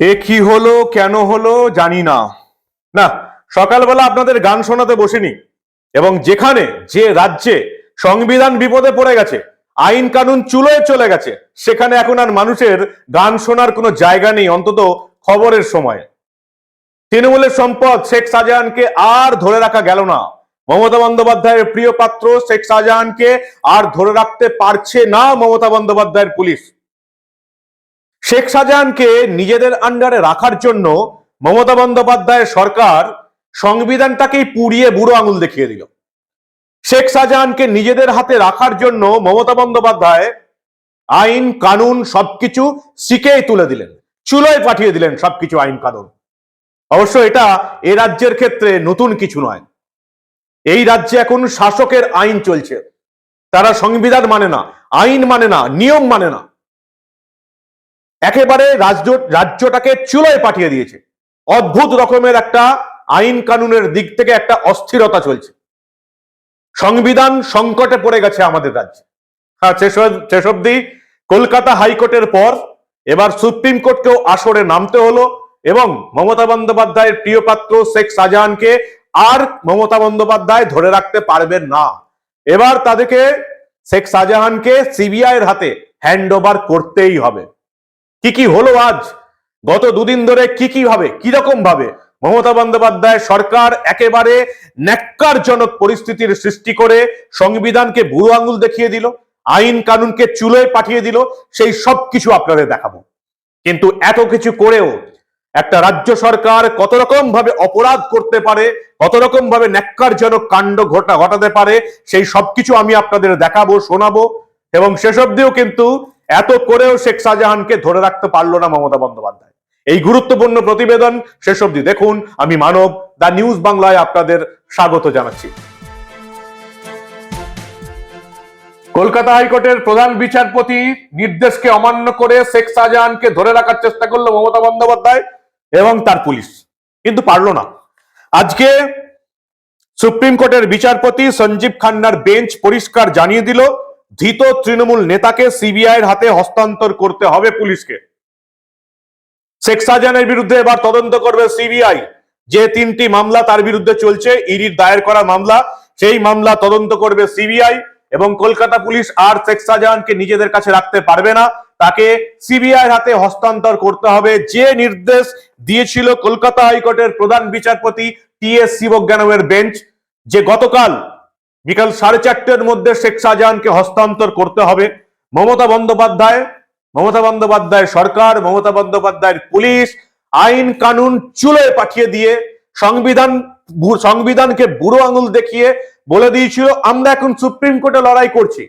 এ কি হলো, কেন হলো জানি না। না, সকালবেলা আপনাদের গান শোনাতে বসিনি। এবং যেখানে, যে রাজ্যে সংবিধান বিপদে পড়ে গেছে, আইন কানুন চুলোয় চলে গেছে, সেখানে এখন আর মানুষের গান শোনার কোনো জায়গা নেই, অন্তত খবরের সময়। তৃণমূলের সম্পদ শেখ শাহজাহানকে আর ধরে রাখা গেল না। মমতা বন্দ্যোপাধ্যায়ের প্রিয় পাত্র শেখ শাহজাহানকে আর ধরে রাখতে পারছে না মমতা বন্দ্যোপাধ্যায়ের পুলিশ। শেখ শাহজাহানকে নিজেদের আন্ডারে রাখার জন্য মমতা বন্দ্যোপাধ্যায়ের সরকার সংবিধানটাকেই পুড়িয়ে বুড়ো আঙুল দেখিয়ে দিল। শেখ শাহজাহানকে নিজেদের হাতে রাখার জন্য মমতা বন্দ্যোপাধ্যায় আইন, কানুন সবকিছু শিখেই তুলে দিলেন, চুলোয় পাঠিয়ে দিলেন সবকিছু আইন, কানুন। অবশ্য এটা এ রাজ্যের ক্ষেত্রে নতুন কিছু নয়। এই রাজ্যে এখন শাসকের আইন চলছে। তারা সংবিধান মানে না, আইন মানে না, নিয়ম মানে না। একেবারে রাজ্য, রাজ্যটাকে চুলোয় পাঠিয়ে দিয়েছে। অদ্ভুত রকমের একটা আইন কানুনের দিক থেকে একটা অস্থিরতা চলছে। সংবিধান সংকটে পড়ে গেছে আমাদের রাজ্যে। হ্যাঁ শেষ অব্দি কলকাতা হাইকোর্টের পর এবার সুপ্রিম কোর্টকেও আসরে নামতে হলো এবং মমতা বন্দ্যোপাধ্যায়ের প্রিয় পাত্র শেখ শাহজাহানকে আর মমতা বন্দ্যোপাধ্যায় ধরে রাখতে পারবেন না। এবার তাদেরকে শেখ শাহজাহানকে সিবিআই এর হাতে হ্যান্ড করতেই হবে। কি কি হলো আজ? গত দুদিন ধরে কি কি ভাবে, কীরকম ভাবে মমতা বন্দ্যোপাধ্যায় সরকার একেবারে ন্যাক্কারজনক পরিস্থিতির সৃষ্টি করে সংবিধানকে বুড়ো আঙুল দেখিয়ে দিল, আইন কানুনকে চুলোয় পাঠিয়ে দিল, সেই সব কিছু আপনাদের দেখাবো। কিন্তু এত কিছু করেও একটা রাজ্য সরকার কত রকম ভাবে অপরাধ করতে পারে, কত রকম ভাবে ন্যাক্কারজনক কাণ্ড ঘটা, ঘটাতে পারে, সেই সবকিছু আমি আপনাদের দেখাবো, শোনাবো, এবং শেষ অব্দিও কিন্তু এত করেও শেখ শাহজাহানকে ধরে রাখতে পারল না মমতা বন্দ্যোপাধ্যায়। এই গুরুত্বপূর্ণ প্রতিবেদন শেষ অব্দি দেখুন। আমি মানব, দা নিউজ বাংলায় আপনাদের স্বাগত জানাচ্ছি। কলকাতা হাইকোর্টের প্রধান বিচারপতি নির্দেশকে অমান্য করে শেখ শাহজাহানকে ধরে রাখার চেষ্টা করল মমতা বন্দ্যোপাধ্যায় এবং তার পুলিশ। কিন্তু পারল না। আজকে সুপ্রিম কোর্টের বিচারপতি সঞ্জীব খান্নার বেঞ্চ পরিষ্কার জানিয়ে দিল ধৃত তৃণমূল নেতাকে সিবিআই এর হাতে হস্তান্তর করতে হবে পুলিশকে। শেখ শাহজাহানের বিরুদ্ধে এবার তদন্ত করবে সিবিআই। যে তিনটি মামলা তার বিরুদ্ধে চলছে, ইডির দায়ের করা মামলা, সেই মামলা তদন্ত করবে সিবিআই এবং কলকাতা পুলিশ আর শেখ শাহজাহানকে নিজেদের কাছে রাখতে পারবে না। তাকে সিবিআই হাতে হস্তান্তর করতে হবে। যে নির্দেশ দিয়েছিল কলকাতা হাইকোর্টের প্রধান বিচারপতি টি এস শিবজ্ঞানমের বেঞ্চ, যে গতকাল বিকাল সাড়ে চারটের মধ্যে শেখ শাহজাহানকে হস্তান্তর করতে হবে। মমতা বন্দ্যোপাধ্যায় মমতা বন্দ্যোপাধ্যায় সরকার, মমতা বন্দ্যোপাধ্যায়ের পুলিশ আইন কানুন চুলোয় পাঠিয়ে দিয়ে সংবিধান সংবিধানকে বুড়ো আঙুল দেখিয়ে বলে দিয়েছিল, আমরা এখন সুপ্রিম কোর্টে লড়াই করছি।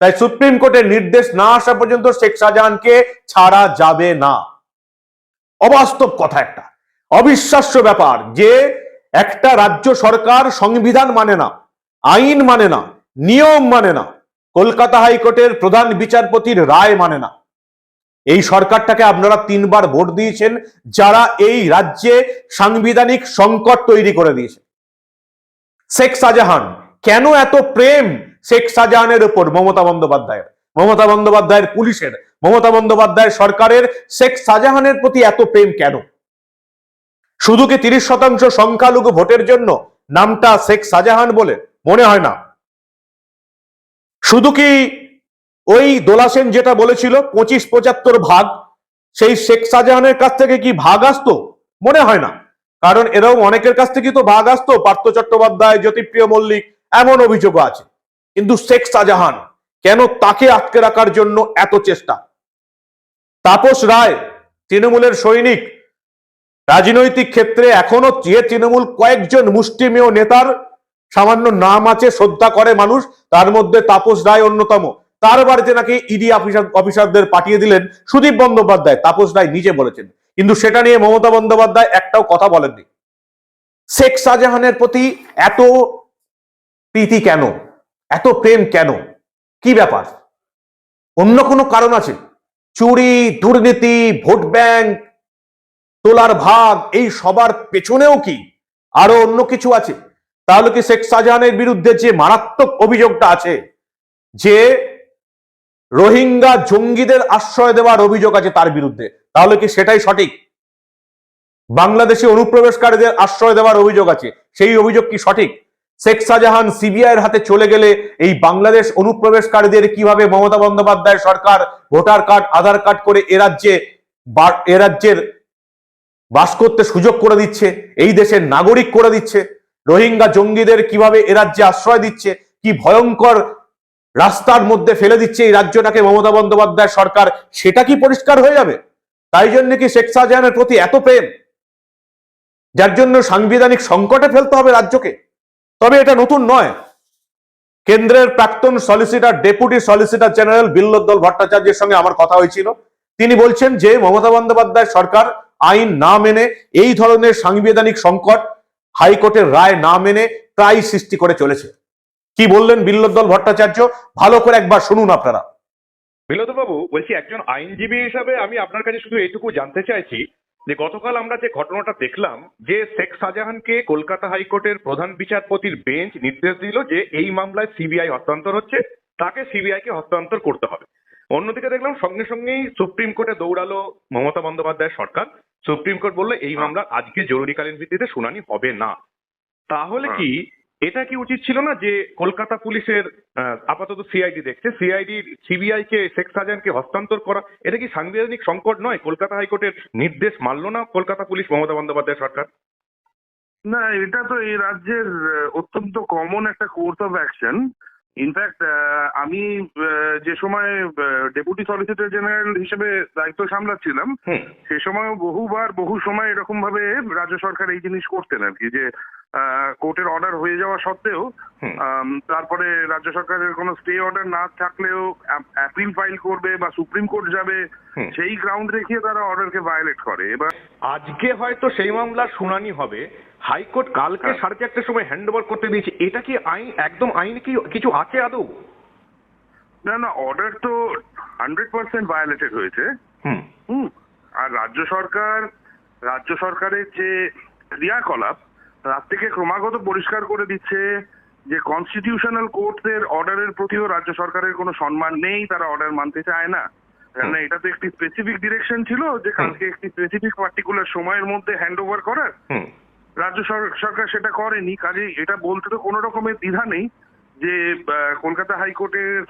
তাই সুপ্রিম কোর্টের নির্দেশ না আসা পর্যন্ত শেখ শাহজাহানকে ছাড়া যাবে না। অবাস্তব কথা একটা। অবিশ্বাস্য ব্যাপার যে একটা রাজ্য সরকার সংবিধান মানে না। আইন মানে না, নিয়ম মানে না, কলকাতা হাইকোর্টের প্রধান বিচারপতির রায় মানে না। এই সরকারটাকে আপনারা তিনবার ভোট দিয়েছেন, যারা এই রাজ্যে সাংবিধানিক সংকট তৈরি করে দিয়েছে। শেখ শাহজাহান, কেন এত প্রেম শেখ শাহজাহানের উপর? মমতা বন্দ্যোপাধ্যায়ের। মমতা বন্দ্যোপাধ্যায়ের পুলিশের। মমতা বন্দ্যোপাধ্যায়ের সরকারের শেখ শাহজাহানের প্রতি এত প্রেম কেন? শুধু কি তিরিশ শতাংশ সংখ্যালঘু ভোটের জন্য নামটা শেখ শাহজাহান বলে? মনে হয় না। শুধু কি ওই দোলা সেন যেটা বলেছিল, পঁচিশ পঁচাত্তর ভাগ, সেই শেখ শাহজাহানের কাছ থেকে কি ভাগ আসতো? মনে হয় না। কারণ এরকম অনেকের কাছ থেকে তো ভাগ আসতো। পার্থ চট্টোপাধ্যায়, জ্যোতিপ্রিয় মল্লিক, এমন অভিযোগও আছে। কিন্তু শেখ শাহজাহান কেন তাকে আটকে রাখার জন্য এত চেষ্টা? তাপস রায়, তৃণমূলের সৈনিক, রাজনৈতিক ক্ষেত্রে এখনও যে তৃণমূল কয়েকজন মুষ্টিমেয় নেতার সামান্য নাম আছে, শ্রদ্ধা করে মানুষ, তার মধ্যে তাপস রায় অন্যতম। তার বাড়িতে নাকি ইডি অফিসার অফিসারদের পাঠিয়ে দিলেন সুদীপ বন্দ্যোপাধ্যায়। তাপস রায় নিজে বলেছেন। কিন্তু সেটা নিয়ে মমতা বন্দ্যোপাধ্যায় একটাও কথা বলেননি। শেখ শাহজাহানের প্রতি এত প্রীতি কেন? এত প্রেম কেন? কি ব্যাপার? অন্য কোনো কারণ আছে? চুরি, দুর্নীতি, ভোট ব্যাংক, তোলার ভাগ, এই সবার পেছনেও কি আরও অন্য কিছু আছে? তাহলে কি শেখ শাহজাহানের বিরুদ্ধে যে মারাত্মক অভিযোগটা আছে, যে রোহিঙ্গা জঙ্গিদের আশ্রয় দেওয়ার অভিযোগ আছে তার বিরুদ্ধে, তাহলে কি সেটাই সঠিক? বাংলাদেশে অনুপ্রবেশকারীদের আশ্রয় দেওয়ার অভিযোগ আছে, সেই অভিযোগ কি সঠিক? শেখ শাহজাহান সিবিআই এর হাতে চলে গেলে এই বাংলাদেশ অনুপ্রবেশকারীদের কীভাবে মমতা বন্দ্যোপাধ্যায় সরকার, ভোটার কার্ড, আধার কার্ড করে এ রাজ্যে এ রাজ্যের বাস করতে সুযোগ করে দিচ্ছে, এই দেশের নাগরিক করে দিচ্ছে রোহিঙ্গা জঙ্গিদের কীভাবে এ রাজ্যে আশ্রয় দিচ্ছে, কি ভয়ঙ্কর রাস্তার মধ্যে ফেলে দিচ্ছে এই রাজ্যটাকে মমতা বন্দ্যোপাধ্যায় সরকার, সেটা কি পরিষ্কার হয়ে যাবে? তাই জন্য কি শেখ শাহজাহানের প্রতি এত প্রেম? যার জন্য সাংবিধানিক সংকটে ফেলতে হবে রাজ্যকে? তবে এটা নতুন নয়। কেন্দ্রের প্রাক্তন solicitor deputy solicitor general Billwadal ভট্টাচার্যের সঙ্গে আমার কথা হয়েছিল। তিনি বলছেন যে মমতা বন্দ্যোপাধ্যায় সরকার আইন না মেনে এই ধরনের সাংবিধানিক সংকট হাইকোর্টের রায় না মেনে প্রায় সৃষ্টি করে চলেছে। কি বললেন বিল্লোদ্দল ভট্টাচার্য? ভালো করে একবার শুনুন আপনারা। বাবু বলছি একজন আইনজীবী হিসাবে আমি আপনার কাছে শুধু এইটুকু জানতে চাইছি যে গতকাল আমরা যে ঘটনাটা দেখলাম, যে শেখ শাহজাহানকে কলকাতা হাইকোর্টের প্রধান বিচারপতির বেঞ্চ নির্দেশ দিল যে এই মামলায় সিবিআই হস্তান্তর হচ্ছে, তাকে সিবিআই কে হস্তান্তর করতে হবে। অন্যদিকে দেখলাম সঙ্গে সঙ্গেই সুপ্রিম কোর্টে দৌড়ালো মমতা বন্দ্যোপাধ্যায় সরকার। সুপ্রিম কোর্ট বলল এই মামলা আজকে জরুরিকালীন ভিত্তিতে শুনানি হবে না। তাহলে কি এটা কি উচিত ছিল না যে কলকাতা পুলিশের আপাতত সিআইডি দেখছে সিআইডি সিবিআই কে শেখ শাহজাহানকে হস্তান্তর করা এটা কি সাংবিধানিক সংকট নয়? কলকাতা হাইকোর্টের নির্দেশ মানলো না কলকাতা পুলিশ মমতা বন্দ্যোপাধ্যায় সরকার? না এটা তো এই রাজ্যের অত্যন্ত কমন একটা কোর্স অফ অ্যাকশন ইনফ্যাক্ট আমি যে সময় ডেপুটি সলিসিটর জেনারেল হিসেবে দায়িত্ব সামলাচ্ছিলাম সে সময় বহুবার বহু সময় এরকম ভাবে রাজ্য সরকার এই জিনিস করতেন আর কি যে কোর্টের অর্ডার হয়ে যাওয়া সত্ত্বেও। তারপরে রাজ্য সরকারের কোনো স্টে অর্ডার না থাকলেও অ্যাপিল ফাইল করবে বা সুপ্রিম কোর্ট যাবে সেই গ্রাউন্ড দেখিয়ে তারা অর্ডারকে ভায়োলেট করে। এবার আজকে হয়তো সেই মামলার শুনানি হবে হাইকোর্ট কালকে হ্যাঁ। সাড়ে চারটের সময় হ্যান্ড ওভার করতে দিয়েছে। এটা কি আইন একদম আইন কি কিছু আছে আদৌ? না না অর্ডার তো হান্ড্রেড পার্সেন্ট ভায়োলেটেড হয়েছে। হুম। আর রাজ্য সরকার রাজ্য সরকারের যে ক্রিয়াকলাপ তার থেকে ক্রমাগত পরিষ্কার করে দিচ্ছে যে কনস্টিটিউশনাল কোর্টের অর্ডারের প্রতিও রাজ্য সরকারের কোনো সম্মান নেই তারা অর্ডার মানতে চায় না। কেননা এটা তো একটি স্পেসিফিক ডিরেকশন ছিল যে কালকে একটি স্পেসিফিক পার্টিকুলার সময়ের মধ্যে হ্যান্ড ওভার করার রাজ্য সরকার সেটা করেনি কাজে এটা বলতে তো কোনো রকমের দ্বিধা নেই যে কলকাতা হাইকোর্টের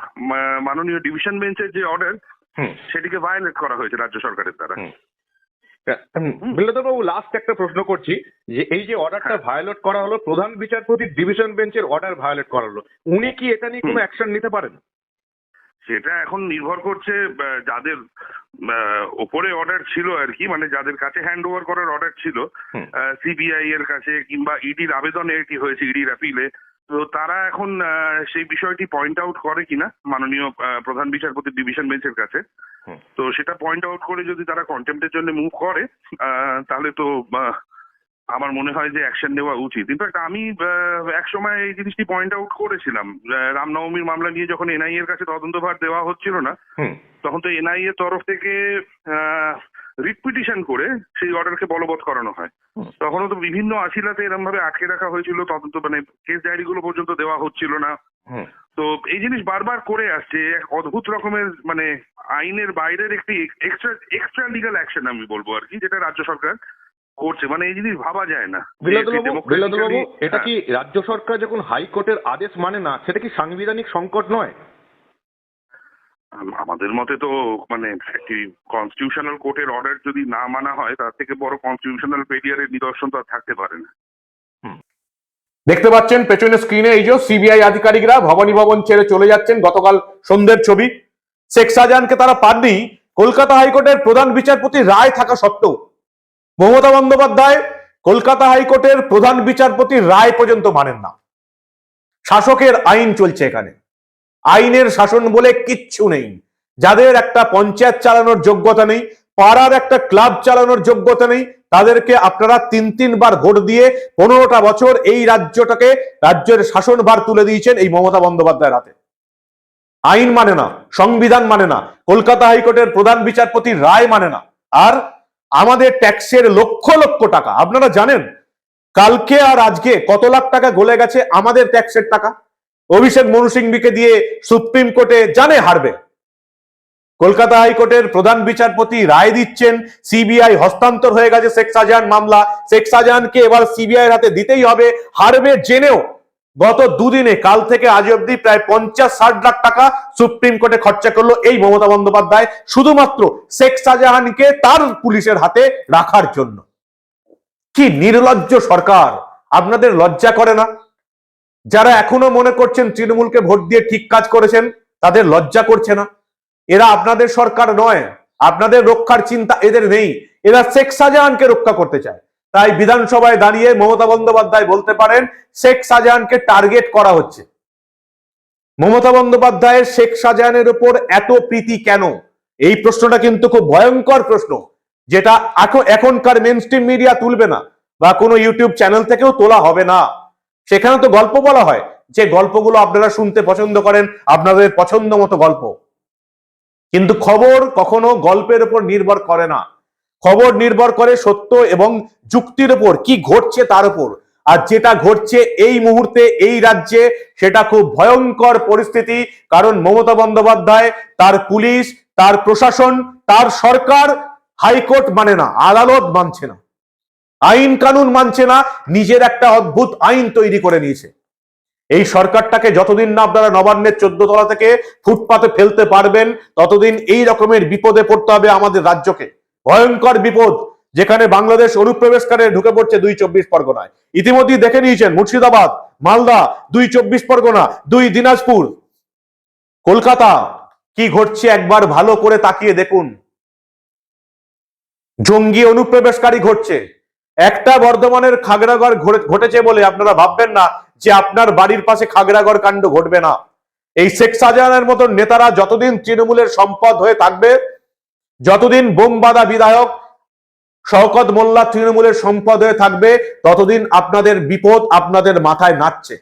মাননীয় ডিভিশন বেঞ্চের যে অর্ডার হুম। সেটিকে ভায়োলেট করা হয়েছে রাজ্য সরকারের দ্বারা। হুম। বিল্লাদবাবু লাস্ট একটা প্রশ্ন করছি যে এই যে অর্ডারটা ভায়োলেট করা হলো প্রধান বিচারপতি ডিভিশন বেঞ্চের অর্ডার ভায়োলেট করা হলো উনি কি এটা নিয়ে কোনো অ্যাকশন নিতে পারেন? সেটা এখন নির্ভর করছে যাদের ওপরে অর্ডার ছিল আর কি মানে যাদের কাছে হ্যান্ড ওভার করার অর্ডার ছিল সিবিআই এর কাছে কিংবা ইডির আবেদনে এটি হয়েছে ইডির অ্যাপিলে তো তারা এখন সেই বিষয়টি পয়েন্ট আউট করে কিনা মাননীয় প্রধান বিচারপতি ডিভিশন বেঞ্চের কাছে। তো সেটা পয়েন্ট আউট করে যদি তারা কন্টেম্পটের জন্য মুভ করে আহ, তাহলে তো আমার মনে হয় যে অ্যাকশন নেওয়া উচিত। ইনফ্যাক্ট আমি এক সময় এই জিনিসটি পয়েন্ট আউট করেছিলাম রামনবমীর মামলা নিয়ে যখন এনআইএ এর কাছে তদন্তভার দেওয়া হচ্ছিল না তখন তো এনআইএ তরফ থেকে রিট পিটিশন করে সেই অর্ডারকে বলবৎ করানো হয়। তখনও তো বিভিন্ন আশিলাতে এরকম ভাবে আটকে রাখা হয়েছিল তদন্ত মানে কেস ডায়েরি গুলো পর্যন্ত দেওয়া হচ্ছিল না। তো এই জিনিস বারবার করে আসছে এক অদ্ভুত রকমের মানে আইনের বাইরের একটি এক্সট্রা এক্সট্রা লিগাল অ্যাকশন আমি বলব আর কি যেটা রাজ্য সরকার করছে। মানে এই জিনিস ভাবা যায় না। বিল্লাদবাবু এটা হ্যাঁ। কি রাজ্য সরকার যখন হাইকোর্টের আদেশ মানে না সেটা কি সাংবিধানিক সংকট নয়? আমাদের মতে তো মানে একটি কনস্টিটিউশনাল কোর্টের অর্ডার যদি না মানা হয় তার থেকে বড় কনস্টিটিউশনাল ফেলিয়ারের নিদর্শন তো আর থাকতে পারে না। দেখতে পাচ্ছেন পেছনে স্ক্রিনে এই যে সিবিআই আধিকারিকরা ভবানী ভবন ছেড়ে চলে যাচ্ছেন গতকাল সন্ধ্যের ছবি। শেখ শাহজাহানকে তারা পাননি। কলকাতা হাইকোর্টের প্রধান বিচারপতি রায় থাকা সত্ত্বেও মমতা বন্দ্যোপাধ্যায় কলকাতা হাইকোর্টের প্রধান বিচারপতি রায় পর্যন্ত মানেন না। শাসকের আইন চলছে এখানে। আইনের শাসন বলে কিচ্ছু নেই। যাদের একটা পঞ্চায়েত চালানোর যোগ্যতা নেই, পাড়ার একটা ক্লাব চালানোর যোগ্যতা নেই, তাদেরকে আপনারা তিন, তিনবার ভোট দিয়ে পনেরোটা বছর এই রাজ্যটাকে রাজ্যের শাসনভার তুলে দিয়েছেন এই মমতা বন্দ্যোপাধ্যায়ের হাতে। আইন মানে না, সংবিধান মানে না, কলকাতা হাইকোর্টের প্রধান বিচারপতি রায় মানে না। আর আমাদের ট্যাক্সের লক্ষ লক্ষ টাকা। আপনারা জানেন, কালকে আর আজকে কত লাখ টাকা গলে গেছে আমাদের ট্যাক্সের টাকা? অভিষেক মনু সিংভিকে দিয়ে সুপ্রিম কোর্টে জানে হারবে। কলকাতা হাইকোর্টের প্রধান বিচারপতি রায় দিচ্ছেন, সিবিআই হস্তান্তর হয়ে গেছে শেখ শাহজাহান মামলা। শেখ শাহজাহানকে এবার সিবিআই হাতে দিতেই হবে, হারবে জেনেও। গত দুদিনে, কাল থেকে আজ অব্দি প্রায় পঞ্চাশ ষাট লাখ টাকা সুপ্রিম কোর্টে খরচা করল এই মমতা বন্দ্যোপাধ্যায়, শুধুমাত্র শেখ শাহজাহানকে তার পুলিশের হাতে রাখার জন্য। কি নির্লজ্জ সরকার! আপনাদের লজ্জা করে না? যারা এখনও মনে করছেন তৃণমূলকে ভোট দিয়ে ঠিক কাজ করেছেন, তাদের লজ্জা করছে না। এরা আপনাদের সরকার নয়, আপনাদের রক্ষার চিন্তা এদের নেই। এরা শেখ শাহজাহানকে রক্ষা করতে চায়। তাই বিধানসভায় দাঁড়িয়ে মমতা বন্দ্যোপাধ্যায় বলতে পারেন, শেখ শাহজাহানকে টার্গেট করা হচ্ছে। মমতা বন্দ্যোপাধ্যায়ের শেখ শাহজাহানের উপর এত প্রীতি কেন? এই প্রশ্নটা কিন্তু খুব ভয়ঙ্কর প্রশ্ন, যেটা এখনকার মেন স্ট্রিম মিডিয়া তুলবে না বা কোনো ইউটিউব চ্যানেল থেকেও তোলা হবে না। সেখানে তো গল্প বলা হয়, যে গল্পগুলো আপনারা শুনতে পছন্দ করেন, আপনাদের পছন্দ মতো গল্প। কিন্তু খবর কখনো গল্পের উপর নির্ভর করে না। খবর নির্ভর করে সত্য এবং যুক্তির উপর, কি ঘটছে তার উপর। আর যেটা ঘটছে এই মুহূর্তে এই রাজ্যে, সেটা খুব ভয়ঙ্কর পরিস্থিতি, কারণ মমতা বন্দ্যোপাধ্যায়, তার পুলিশ, তার প্রশাসন, তার সরকার হাইকোর্ট মানে না, আদালত মানছে না। আইন কানুন মানছে না, নিজের একটা অদ্ভুত আইন তৈরি করে নিয়েছে। এই সরকারটাকে যতদিন না আপনারা নবান্নের চোদ্দ তলা থেকে ফুটপাতে ফেলতে পারবেন, ততদিন এই রকমের বিপদে পড়তে হবে আমাদের রাজ্যকে। ভয়ঙ্কর বিপদ যেখানে বাংলাদেশ অনুপ্রবেশকারে ঢুকে পড়ছে দুই চব্বিশ পরগনায়। ইতিমধ্যেই দেখে নিয়েছেন মুর্শিদাবাদ, মালদা, দুই চব্বিশ পরগনা, দুই দিনাজপুর। কলকাতা, কি ঘটছে একবার ভালো করে তাকিয়ে দেখুন। জঙ্গি অনুপ্রবেশকারী ঘটছে। একটা বর্ধমানের খাগড়াগড় ঘটেছে বলে আপনারা ভাববেন না যে আপনার বাড়ির পাশে খাগড়াগড় কাণ্ড ঘটবে না। এই শেখ শাহজাহানের মতন নেতারা যতদিন তৃণমূলের সম্পদ হয়ে থাকবে যতদিন বোমবাদা বিধায়ক শওকত মোল্লা তৃণমূলের সম্পদ হয়ে থাকবে, ততদিন আপনাদের বিপদ আপনাদের মাথায় নাচছে।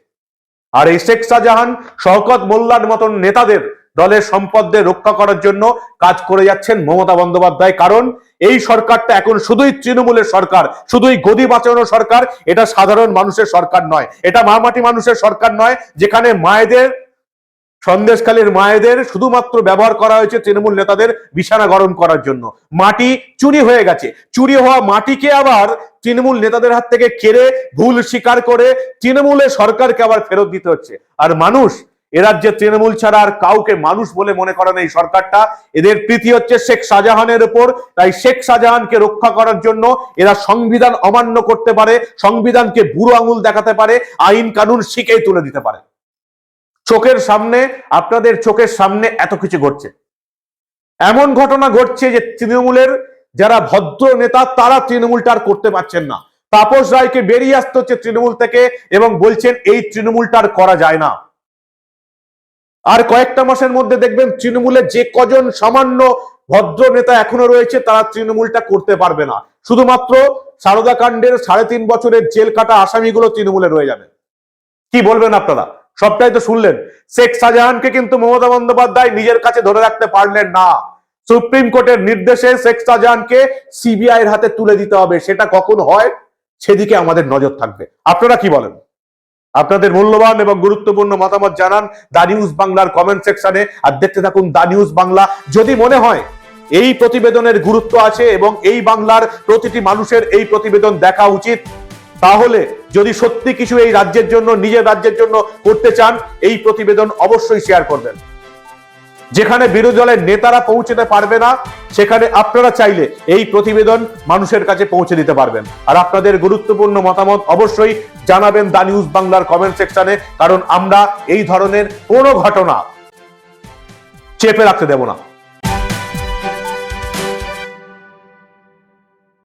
আর এই শেখ শাহজাহান শওকত মোল্লার মতন নেতাদের দলের সম্পদদের রক্ষা করার জন্য কাজ করে যাচ্ছেন মমতা বন্দ্যোপাধ্যায়। কারণ এই সরকারটা এখন শুধুই তৃণমূলের সরকার, শুধুই গদি বাঁচানোর সরকার, এটা সাধারণ মানুষের সরকার নয়, এটা মামাটি মানুষের সরকার নয়, যেখানে মায়েদের সন্দেশকালীর মায়েদের শুধুমাত্র ব্যবহার করা হয়েছে তৃণমূল নেতাদের বিছানা গরম করার জন্য। মাটি চুরি হয়ে গেছে। চুরি হওয়া মাটিকে আবার তৃণমূল নেতাদের হাত থেকে কেড়ে ভুল স্বীকার করে তৃণমূলের সরকারকে আবার ফেরত দিতে হচ্ছে। আর মানুষ রাজ্যে তৃণমূল ছাড়া আর কাউকে মানুষ বলে মনে করেন এই সরকারটা। এদের প্রীতি হচ্ছে শেখ শাহজাহানের উপর। তাই শেখ শাহজাহানকে রক্ষা করার জন্য এরা সংবিধান অমান্য করতে পারে, সংবিধানকে বুড়ো আঙুল দেখাতে পারে, আইন কানুন শিখেই তুলে দিতে পারে। চোখের সামনে, আপনাদের চোখের সামনে এত কিছু ঘটছে। এমন ঘটনা ঘটছে যে তৃণমূলের যারা ভদ্র নেতা, তারা তৃণমূলটা আর করতে পারছেন না। তাপস রায়কে বেরিয়ে আসতে হচ্ছে তৃণমূল থেকে এবং বলছেন, এই তৃণমূলটা আর করা যায় না। আর কয়েকটা মাসের মধ্যে দেখবেন তৃণমূলের যে কজন সামান্য ভদ্র নেতা এখনও রয়েছে, তারা তৃণমূলটা করতে পারবে না। শুধুমাত্র সারদা কাণ্ডের সাড়ে তিন বছরের জেল কাটা আসামিগুলো তৃণমূলে রয়ে যাবে। কি বলবেন আপনারা? সবটাই তো শুনলেন। শেখ শাহজাহানকে কিন্তু মমতা বন্দ্যোপাধ্যায় নিজের কাছে ধরে রাখতে পারলেন না। সুপ্রিম কোর্টের নির্দেশে শেখ শাহজাহানকে সিবিআই এর হাতে তুলে দিতে হবে। সেটা কখন হয়? সেদিকে আমাদের নজর থাকবে। আপনারা কি বলেন? আপনাদের মূল্যবান এবং গুরুত্বপূর্ণ মতামত জানান দা নিউজ বাংলার কমেন্ট সেকশনে আর দেখতে থাকুন দা নিউজ বাংলা। যদি মনে হয় এই প্রতিবেদনের গুরুত্ব আছে এবং এই বাংলার প্রতিটি মানুষের এই প্রতিবেদন দেখা উচিত, তাহলে যদি সত্যি কিছু এই রাজ্যের জন্য, নিজের রাজ্যের জন্য করতে চান, এই প্রতিবেদন অবশ্যই শেয়ার করবেন। যেখানে বিরোধী দলের নেতারা পৌঁছতে পারবে না, সেখানে আপনারা চাইলে এই প্রতিবেদন মানুষের কাছে পৌঁছে দিতে পারবেন। আর আপনাদের গুরুত্বপূর্ণ মতামত অবশ্যই জানাবেন দা নিউজ বাংলার কমেন্ট সেকশনে কারণ আমরা এই ধরনের কোনো ঘটনা চেপে রাখতে দেব না।